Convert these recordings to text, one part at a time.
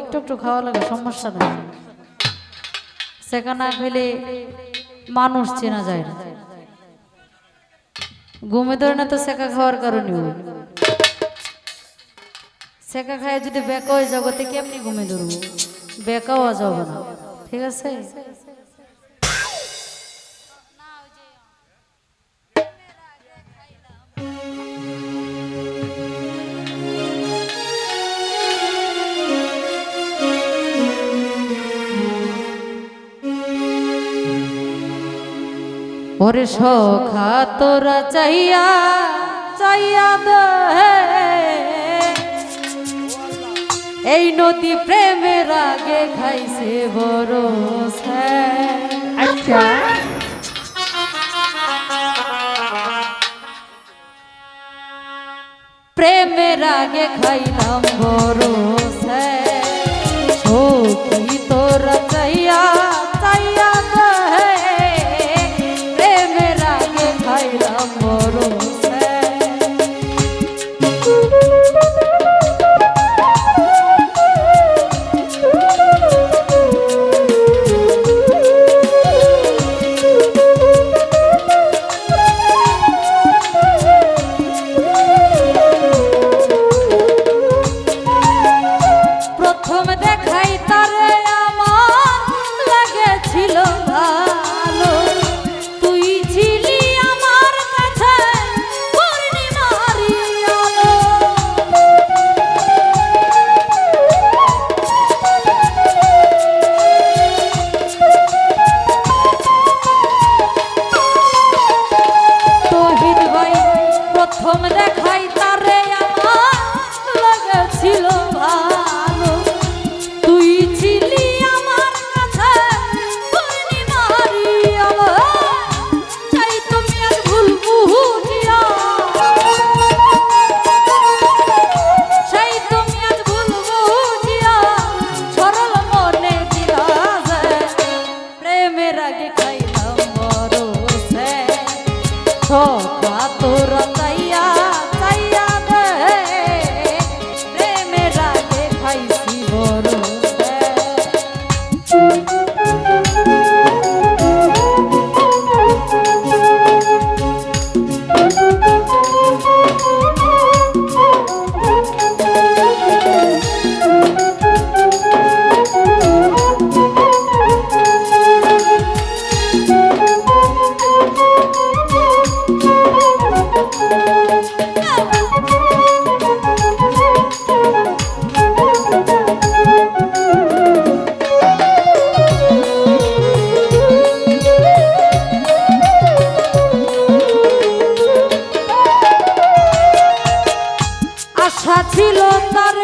একটু একটু খাওয়া সমস্যা নেই। মানুষ চেনা যায় না। ঘুমে ধরে না তো সেকা খাওয়ার কারণে সেকা খায় যদি বেকা হয়ে জগতে কেমনি ঘুমে ধরবো? বেকাও যাবে না। ঠিক আছে? ওরে সখা তোরা চাইয়া চাইয়া দে। এই নদী প্রেমের আগে খাইছে বড় আচ্ছা। প্রেমের আগে খাইলাম বড় সখী তোরা প্রথম দেখাই তারে আমার লাগেছিল ভালো। সখা আচ্ছা ছিল তার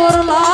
por lá.